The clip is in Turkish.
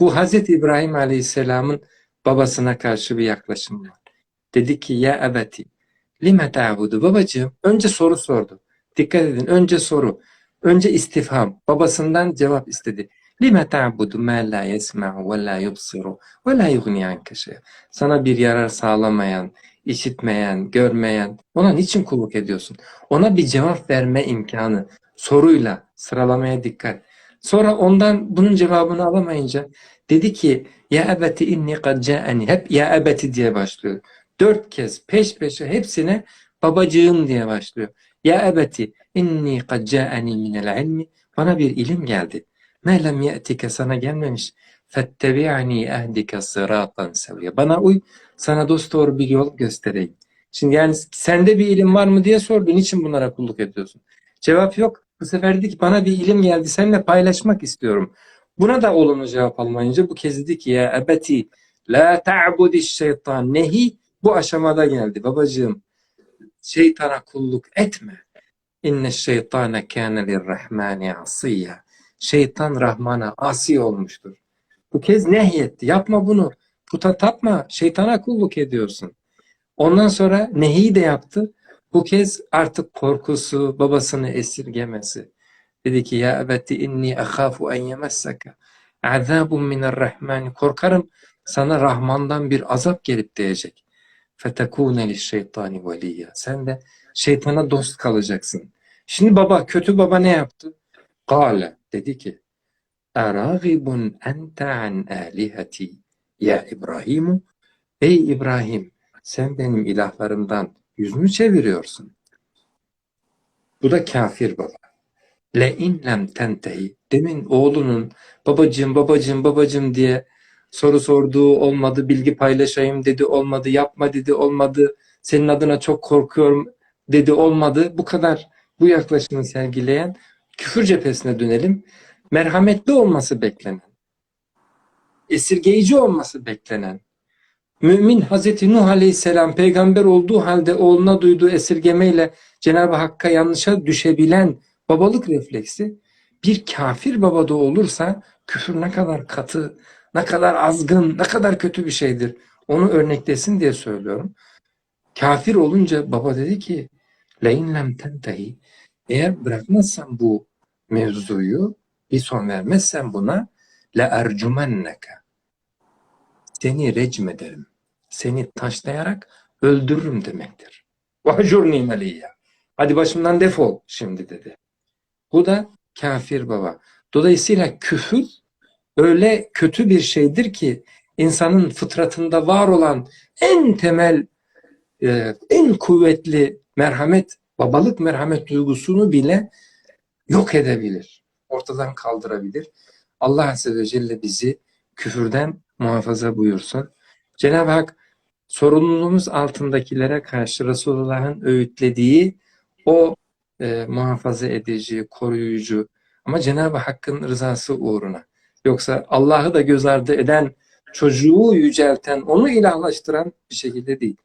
Bu Hazreti İbrahim Aleyhisselam'ın babasına karşı bir yaklaşım var. Dedi ki ya ebeti lime ta'budu babacığım önce soru sordu. Dikkat edin önce soru. Önce istifham. Babasından cevap istedi. Lime ta'budu ma la yesma'u ve la yubsiru ve la yughni anke. Sana bir yarar sağlamayan, işitmeyen, görmeyen ona niçin kulluk ediyorsun? Ona bir cevap verme imkanı soruyla sıralamaya dikkat. Sonra ondan bunun cevabını alamayınca dedi ki ya ebeti inni kad ca'ani hep ya ebeti diye başlıyor. Dört kez peş peşe hepsine babacığım diye başlıyor. Ya ebeti inni kad ca'ani minel ilmi bana bir ilim geldi. Me lem ye'tike sana gelmemiş. Fettebi'ani ehdike sıratan sevye. Bana uy sana dosdoğru bir yol göstereyim. Şimdi yani sende bir ilim var mı diye sordu. Niçin bunlara kulluk ediyorsun? Cevap yok. Bu sefer dedi ki bana bir ilim geldi. Seninle paylaşmak istiyorum. Buna da olumlu cevap almayınca bu kez dedi ki ya ebeti la ta'budi şeytan nehi bu aşamada geldi. Babacığım şeytana kulluk etme. İnne şeytane kâne lirrahmani asiyya. Şeytan Rahman'a asi olmuştur. Bu kez nehyetti. Yapma bunu. Puta tapma. Şeytana kulluk ediyorsun. Ondan sonra nehi de yaptı. Bu kez artık korkusu, babasını esirgemesi. Dedi ki ya ebeti inni ahafu en yemesseke azabun minarrahmani. Korkarım sana Rahman'dan bir azap gelip değecek. Fetekune şeytani veliyya. Sen de şeytana dost kalacaksın. Şimdi baba, kötü baba ne yaptı? Kale dedi ki Eragibun ente an alihati ya İbrahimu Ey İbrahim sen benim ilahlarımdan yüz mü çeviriyorsun? Bu da kafir baba. Le in lem tentehi. Demin oğlunun babacığım babacığım babacığım diye soru sorduğu olmadı, bilgi paylaşayım dedi olmadı, yapma dedi olmadı, senin adına çok korkuyorum dedi olmadı. Bu kadar bu yaklaşımı sergileyen küfür cephesine dönelim. Merhametli olması beklenen, esirgeyici olması beklenen, mümin Hazreti Nuh Aleyhisselam peygamber olduğu halde oğluna duyduğu esirgemeyle Cenab-ı Hakk'a yanlışa düşebilen babalık refleksi bir kafir babada olursa küfür ne kadar katı, ne kadar azgın, ne kadar kötü bir şeydir. Onu örneklesin diye söylüyorum. Kafir olunca baba dedi ki lein lem tentehi eğer bırakmazsan bu mevzuyu bir son vermezsen buna le ercumenneke seni recm ederim. Seni taşlayarak öldürürüm demektir. Vahcurni meliyya. Hadi başımdan defol şimdi dedi. Bu da kafir baba. Dolayısıyla küfür öyle kötü bir şeydir ki insanın fıtratında var olan en temel, e, en kuvvetli merhamet, babalık merhamet duygusunu bile yok edebilir. Ortadan kaldırabilir. Allah Azze ve Celle bizi küfürden muhafaza buyursun. Cenab-ı Hak sorumluluğumuz altındakilere karşı Resulullah'ın öğütlediği o e, muhafaza edici, koruyucu ama Cenab-ı Hakk'ın rızası uğruna. Yoksa Allah'ı da göz ardı eden, çocuğu yücelten, onu ilahlaştıran bir şekilde değil.